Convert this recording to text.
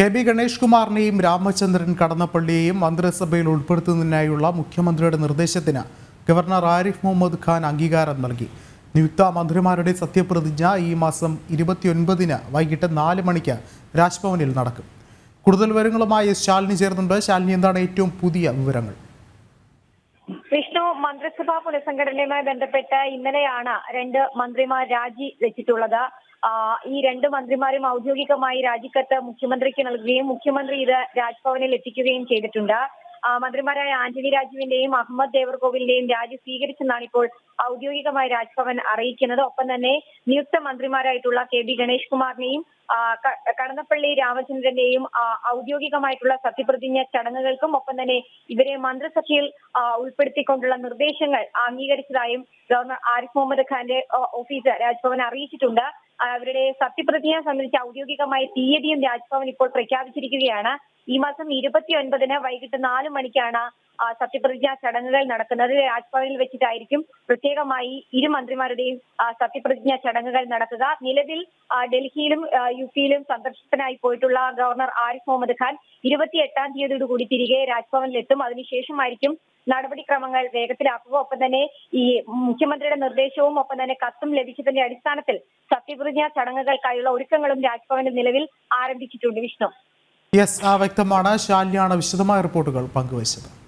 K B Ganesh കുമാറിനെയും രാമചന്ദ്രൻ കടന്നപ്പള്ളിയെയും മന്ത്രിസഭയിൽ ഉൾപ്പെടുത്തുന്നതിനായുള്ള മുഖ്യമന്ത്രിയുടെ നിർദ്ദേശത്തിന് ഗവർണർ ആരിഫ് മുഹമ്മദ് ഖാൻ അംഗീകാരം നൽകി. നിയുക്ത മന്ത്രിമാരുടെ സത്യപ്രതിജ്ഞ ഈ മാസം ഇരുപത്തിയൊൻപതിന് വൈകിട്ട് നാല് മണിക്ക് രാജ്ഭവനിൽ നടക്കും. കൂടുതൽ വിവരങ്ങളുമായി ശാലിനി ചേർന്നുണ്ട് ശാലിനി എന്താണ് ഏറ്റവും പുതിയ വിവരങ്ങൾ? വിഷ്ണു മന്ത്രിസഭാ പുനഃസംഘടനയുമായി ബന്ധപ്പെട്ട് ഇന്നലെയാണ് രണ്ട് മന്ത്രിമാർ രാജി വെച്ചിട്ടുള്ളത്. ഈ രണ്ട് മന്ത്രിമാരും ഔദ്യോഗികമായി രാജിക്കത്ത് മുഖ്യമന്ത്രിക്ക് നൽകുകയും മുഖ്യമന്ത്രി ഇത് രാജ്ഭവനിൽ എത്തിക്കുകയും ചെയ്തിട്ടുണ്ട്. മന്ത്രിമാരായ ആന്റണി രാജുവിന്റെയും അഹമ്മദ് ദേവർകോവിലിന്റെയും രാജി സ്വീകരിച്ചെന്നാണ് ഇപ്പോൾ ഔദ്യോഗികമായി രാജ്ഭവൻ അറിയിക്കുന്നത്. ഒപ്പം തന്നെ നിയുക്ത മന്ത്രിമാരായിട്ടുള്ള കെ ബി ഗണേഷ് കുമാറിനെയും കടന്നപ്പള്ളി രാമചന്ദ്രന്റെയും ഔദ്യോഗികമായിട്ടുള്ള സത്യപ്രതിജ്ഞ ചടങ്ങുകൾക്കും ഒപ്പം തന്നെ ഇവരെ മന്ത്രിസഭയിൽ ഉൾപ്പെടുത്തിക്കൊണ്ടുള്ള നിർദ്ദേശങ്ങൾ അംഗീകരിച്ചതായും ഗവർണർ ആരിഫ് മുഹമ്മദ് ഖാന്റെ ഓഫീസ് രാജ്ഭവൻ അറിയിച്ചിട്ടുണ്ട്. അവരുടെ സത്യപ്രതിജ്ഞ സംബന്ധിച്ച് ഔദ്യോഗികമായ തീയതിയും രാജ്ഭവൻ ഇപ്പോൾ പ്രഖ്യാപിച്ചിരിക്കുകയാണ്. ഈ മാസം ഇരുപത്തി ഒൻപതിന് വൈകിട്ട് നാല് മണിക്കാണ് സത്യപ്രതിജ്ഞാ ചടങ്ങുകൾ നടക്കുന്നത്. രാജ്ഭവനിൽ വെച്ചിട്ടായിരിക്കും പ്രത്യേകമായി ഇരു മന്ത്രിമാരുടെയും സത്യപ്രതിജ്ഞാ ചടങ്ങുകൾ നടക്കുക. നിലവിൽ ഡൽഹിയിലും യു പിയിലും സന്ദർശനത്തിനായി പോയിട്ടുള്ള ഗവർണർ ആരിഫ് മുഹമ്മദ് ഖാൻ ഇരുപത്തി എട്ടാം തീയതിയോടുകൂടി തിരികെ രാജ്ഭവനിലെത്തും. അതിനുശേഷമായിരിക്കും നടപടിക്രമങ്ങൾ വേഗത്തിലാക്കുക. ഒപ്പം തന്നെ ഈ മുഖ്യമന്ത്രിയുടെ നിർദ്ദേശവും ഒപ്പം തന്നെ കത്തും ലഭിച്ചതിന്റെ അടിസ്ഥാനത്തിൽ സത്യപ്രതിജ്ഞാ ചടങ്ങുകൾക്കായുള്ള ഒരുക്കങ്ങളും രാജ്ഭവനിൽ നിലവിൽ ആരംഭിച്ചിട്ടുണ്ട്. വിഷ്ണു. യെസ് വ്യക്തമാണ്. ശാല്യാണ് വിശദമായ റിപ്പോർട്ടുകൾ പങ്കുവച്ചത്.